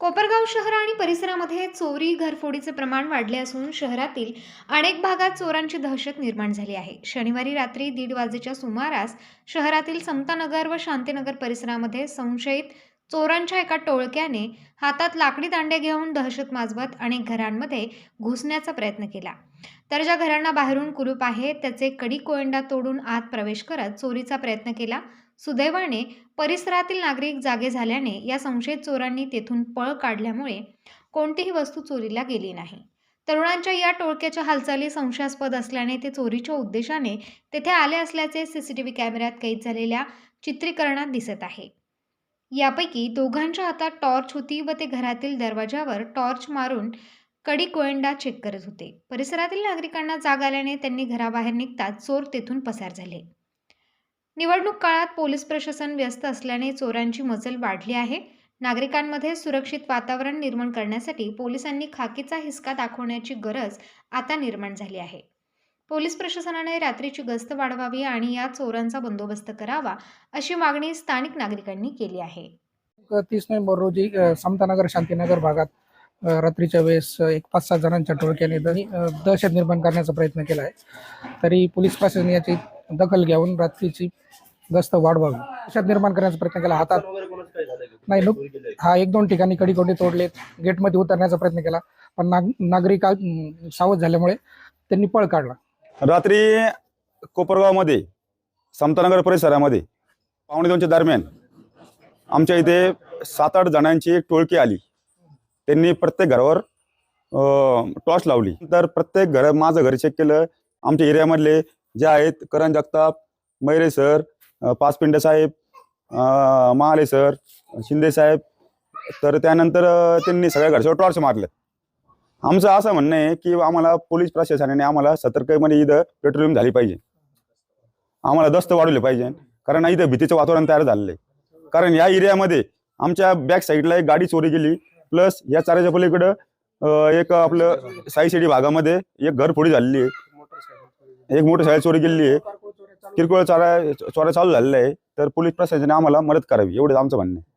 कोपरगाव शहर आणि परिसरामध्ये चोरी घरफोडीचे प्रमाण वाढले असून शहरातील अनेक भागात चोरांची दहशत निर्माण झाली आहे. शनिवारी रात्री दीड वाजेच्या सुमारास शहरातील समतानगर व शांतीनगर परिसरामध्ये संशयित चोरांच्या एका टोळक्याने हातात लाकडी दांडे घेऊन दहशत माजवत अनेक घरांमध्ये घुसण्याचा प्रयत्न केला. तर ज्या घरांना बाहेरून कुलूप आहे त्याचे कडी कोयंडा तोडून आत प्रवेश करत चोरीचा प्रयत्न केला. सुदैवाने परिसरातील नागरिक जागे झाल्याने या संशयित चोरांनी तेथून पळ काढल्यामुळे कोणतीही वस्तू चोरीला गेली नाही. तरुणांच्या या टोळक्याच्या हालचाली संशयास्पद असल्याने ते चोरीच्या उद्देशाने तेथे आले असल्याचे सीसीटीव्ही कॅमेऱ्यात कैद झालेल्या चित्रीकरणात दिसत आहे. यापैकी दोघांच्या हातात टॉर्च होती व ते घरातील दरवाजावर टॉर्च मारून कडी कोयंडा चेक करत होते. परिसरातील नागरिकांना जाग आल्याने त्यांनी घराबाहेर निघताच चोर तेथून पसार झाले. निवडणूक काळात पोलीस प्रशासन व्यस्त असल्याने चोरांची मजल वाढली आहे. नागरिकांमध्ये सुरक्षित वातावरण निर्माण करण्यासाठी पोलिसांनी खाकीचा हिसका दाखवण्याची गरज आता निर्माण झाली आहे. पोलीस प्रशासनाने रात्रीची गस्त वाढवावी आणि या चोरांचा बंदोबस्त करावा अशी मागणी स्थानिक नागरिकांनी केली आहे. तीस नोव्हेंबर रोजी समतानगर शांतीनगर भागात रात्रीच्या वेळेस एक पाच सहा जणांच्या टोळक्याने दहशत निर्माण करण्याचा प्रयत्न केला आहे. तरी पोलीस प्रशासन याची दखल घेऊन रात्रीची गस्त वाढवावी. अशात निर्माण करण्याचा प्रयत्न केला. हातात नाही नुक हा एक दोन ठिकाणी कडीकोंडे तोडलेत. गेटमध्ये उतरण्याचा प्रयत्न केला. पण नाग नागरिक सावध झाल्यामुळे त्यांनी पळ काढला. रात्री कोपरगावमध्ये समतानगर परिसरामध्ये पावणे दोनच्या दरम्यान आमच्या इथे सात आठ जणांची एक टोळकी आली. त्यांनी प्रत्येक घरावर टॉर्च लावली. तर प्रत्येक घर माझं घर चेक केलं. आमच्या एरियामधले जे आहेत करण जगताप मैरे सर पासपिंड साहेब महाले सर शिंदे साहेब. तर त्यानंतर त्यांनी सगळ्या घरच्यावर टॉर्च मारले आमचं असं म्हणणं आहे की आम्हाला पोलीस प्रशासनाने आम्हाला सतर्कमध्ये इथं पेट्रोलिंग झाली पाहिजे. आम्हाला दस्त वाढवले पाहिजे. कारण इथं भीतीचं वातावरण तयार झालेलं आहे. कारण या एरियामध्ये आमच्या बॅक साईडला एक गाडी चोरी गेली. प्लस या चाराच्या पलीकडं एक आपलं साई सिटी भागामध्ये एक घर फोडी झालेली आहे. एक मोटरसायकल चोरी गेलेली आहे. किरकोळ चोऱ्या चोऱ्या चालू झालेल्या आहे. तर पोलीस प्रशासनाने आम्हाला मदत करावी. एवढंच आमचं म्हणणं आहे.